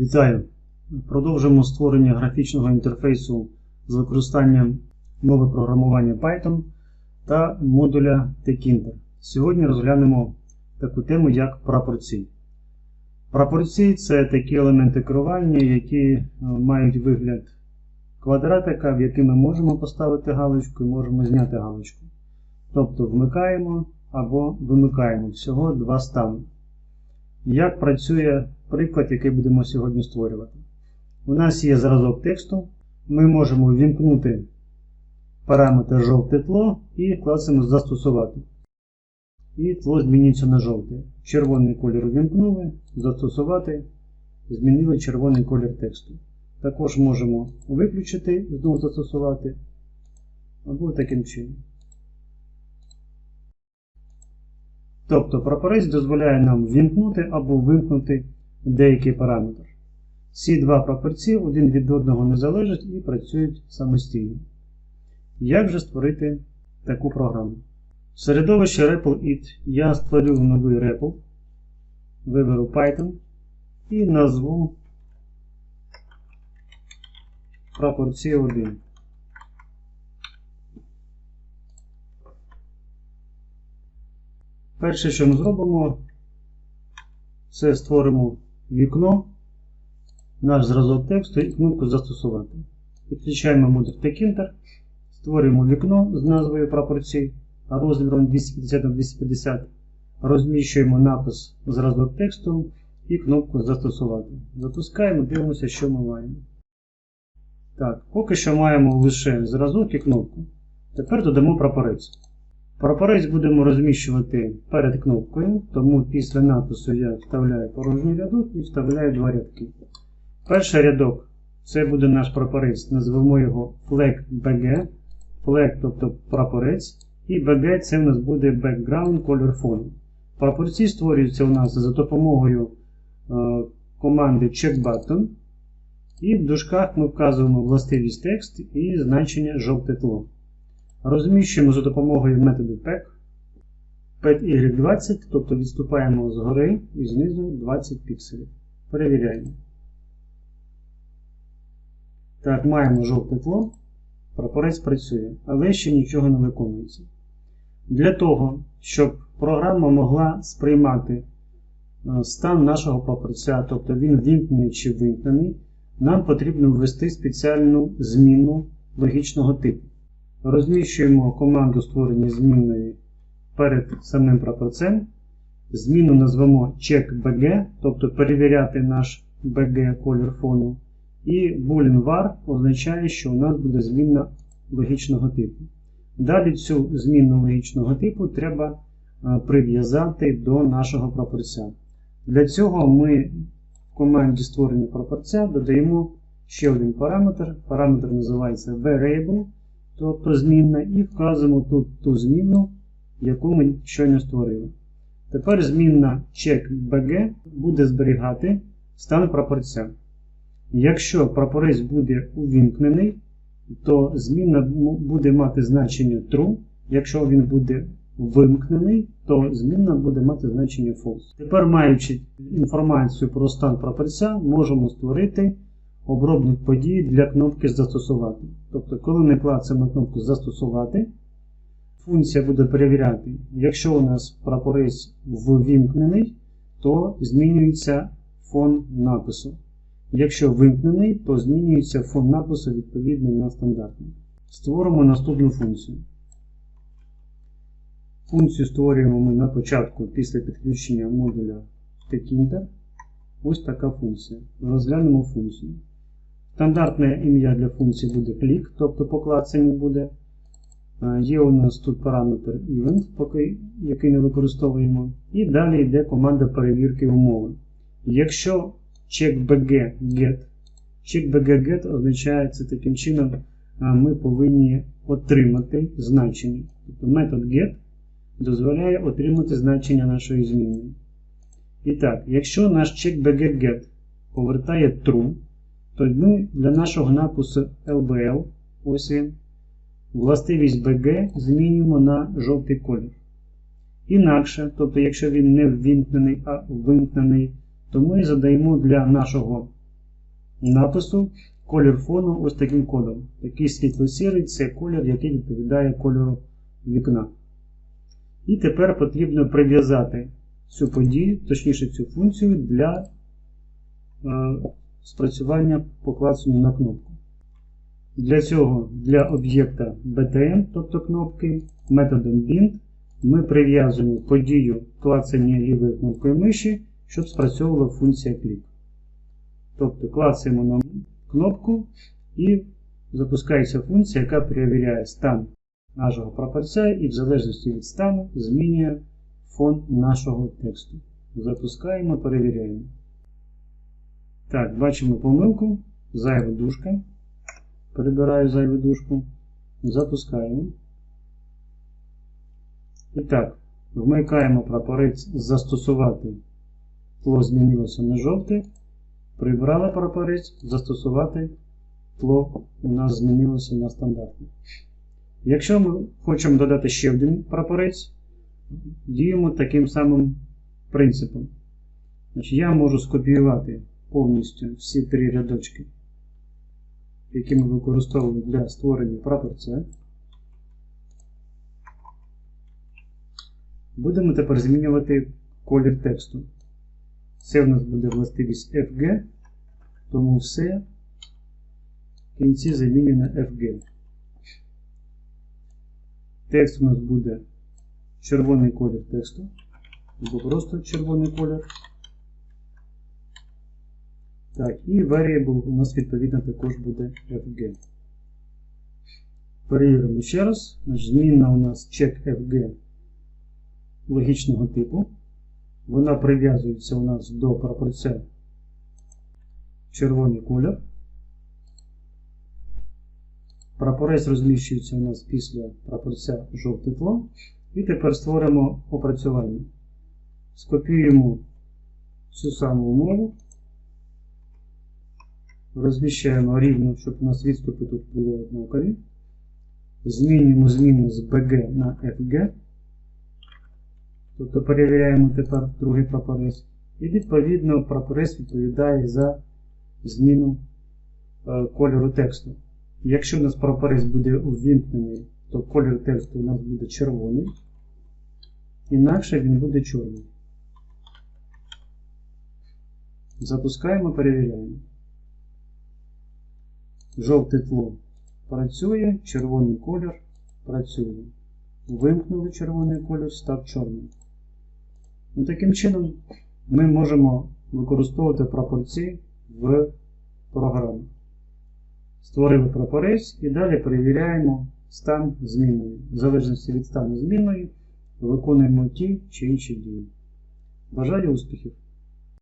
Вітаю! Продовжуємо створення графічного інтерфейсу з використанням мови програмування Python та модуля TechInter. Сьогодні розглянемо таку тему, як прапорці. Прапорці це такі елементи керування, які е, мають вигляд квадратика, в який ми можемо поставити галочку і можемо зняти галочку. Тобто вмикаємо або вимикаємо всього два стани. Як працює приклад, який будемо сьогодні створювати? У нас є зразок тексту. Ми можемо ввімкнути параметр жовте тло і клацаємо Застосувати. І тло змінюється на жовте. Червоний колір увімкнули, застосувати, змінили червоний колір тексту. Також можемо виключити, знову застосувати, або таким чином. Тобто прапорець дозволяє нам ввімкнути або вимкнути деякий параметр. Ці два прапорці один від одного не залежать і працюють самостійно. Як же створити таку програму? В середовищі REPL-IT я створю новий REPL, виберу Python і назву прапорці 1. Перше, що ми зробимо, це створимо вікно, наш зразок тексту і кнопку Застосувати. Підключаємо модуль TechInter, створюємо вікно з назвою прапорці розміром 250 на 250, розміщуємо напис зразок тексту і кнопку Застосувати. Запускаємо, дивимося, що ми маємо. Так, поки що маємо лише зразок і кнопку. Тепер додамо прапорець. Прапорець будемо розміщувати перед кнопкою, тому після напису я вставляю порожній рядок і вставляю два рядки. Перший рядок це буде наш прапорець, назвемо його flag BG. Flag, тобто прапорець. І BG це у нас буде background колір фону. Прапорці створюються у нас за допомогою е, команди checkButton. І в дужках ми вказуємо властивість текст і значення жовте тло. Розміщуємо за допомогою методу pack pet-y20, тобто відступаємо згори і знизу 20 пікселів. Перевіряємо. Так, маємо жовте тло. Прапорець працює, але ще нічого не виконується. Для того, щоб програма могла сприймати е, стан нашого прапорця, тобто він вімкнений чи вимкнений, нам потрібно ввести спеціальну зміну логічного типу. Розміщуємо команду створення змінної перед самим прапорцем. Зміну назвемо checkBG, тобто перевіряти наш BG колір фону. І boolean var означає, що у нас буде змінна логічного типу. Далі цю змінну логічного типу треба прив'язати до нашого прапорця. Для цього ми в команді створення прапорця додаємо ще один параметр. Параметр називається variable тобто змінна, і вказуємо тут ту змінну, яку ми щойно створили. Тепер змінна checkBG буде зберігати стан прапорця. Якщо прапорець буде увімкнений, то змінна буде мати значення true. Якщо він буде вимкнений, то змінна буде мати значення false. Тепер, маючи інформацію про стан прапорця, можемо створити обробник події для кнопки Застосувати. Тобто, коли ми клацаємо кнопку Застосувати, функція буде перевіряти, якщо у нас прапорець ввімкнений, то змінюється фон напису. Якщо вимкнений, то змінюється фон напису відповідно на стандартний. Створимо наступну функцію. Функцію створюємо ми на початку після підключення модуля TechInter. Ось така функція. Розглянемо функцію. Стандартне ім'я для функції буде клік, тобто по буде. Є у нас тут параметр event, поки, який не використовуємо. І далі йде команда перевірки умови. Якщо checkbg get, checkbg get означає це таким чином, ми повинні отримати значення. Тобто метод get дозволяє отримати значення нашої змінної. І так, якщо наш checkbg get повертає true, то ми для нашого напису LBL, ось він, властивість BG змінюємо на жовтий колір. Інакше, тобто, якщо він не ввімкнений, а вимкнений, то ми задаємо для нашого напису колір фону ось таким кодом. Такий світло-сірий це колір, який відповідає кольору вікна. І тепер потрібно прив'язати цю подію, точніше цю функцію для е, спрацювання по клацанню на кнопку. Для цього для об'єкта BTM, тобто кнопки, методом bind ми прив'язуємо подію клацання лівою кнопкою миші, щоб спрацьовувала функція клік. Тобто клацаємо на кнопку і запускається функція, яка перевіряє стан нашого прапорця і в залежності від стану змінює фон нашого тексту. Запускаємо, перевіряємо. Так, бачимо помилку. Зайва дужка. Перебираю зайву дужку. Запускаємо. І так, вмикаємо прапорець застосувати. Тло змінилося на жовте. Прибрали прапорець, застосувати тло у нас змінилося на стандартне. Якщо ми хочемо додати ще один прапорець, діємо таким самим принципом. Значить, Я можу скопіювати повністю всі три рядочки, які ми використовуємо для створення прапорця. Будемо тепер змінювати колір тексту. Це в нас буде властивість FG, тому все в кінці замінює на FG. Текст у нас буде червоний колір тексту, або просто червоний колір. Так, і variable у нас відповідно також буде FG. Перевіримо ще раз. Змінна у нас check FG логічного типу. Вона прив'язується у нас до прапорця червоний колір. Прапорець розміщується у нас після прапорця жовте тло. І тепер створимо опрацювання. Скопіюємо цю саму умову. Розміщаємо рівно, щоб у нас відступи тут були однакові. Змінюємо зміну з BG на FG. Тобто перевіряємо тепер другий прапорець. І відповідно прапорець відповідає за зміну е, кольору тексту. Якщо у нас прапорець буде увімкнений, то колір тексту у нас буде червоний. Інакше він буде чорний. Запускаємо, перевіряємо. Жовте тло працює, червоний колір працює. Вимкнули червоний колір, став чорним. Ну, Таким чином ми можемо використовувати прапорці в програмі. Створили прапорець і далі перевіряємо стан змінної. В залежності від стану змінної виконуємо ті чи інші дії. Бажаю успіхів!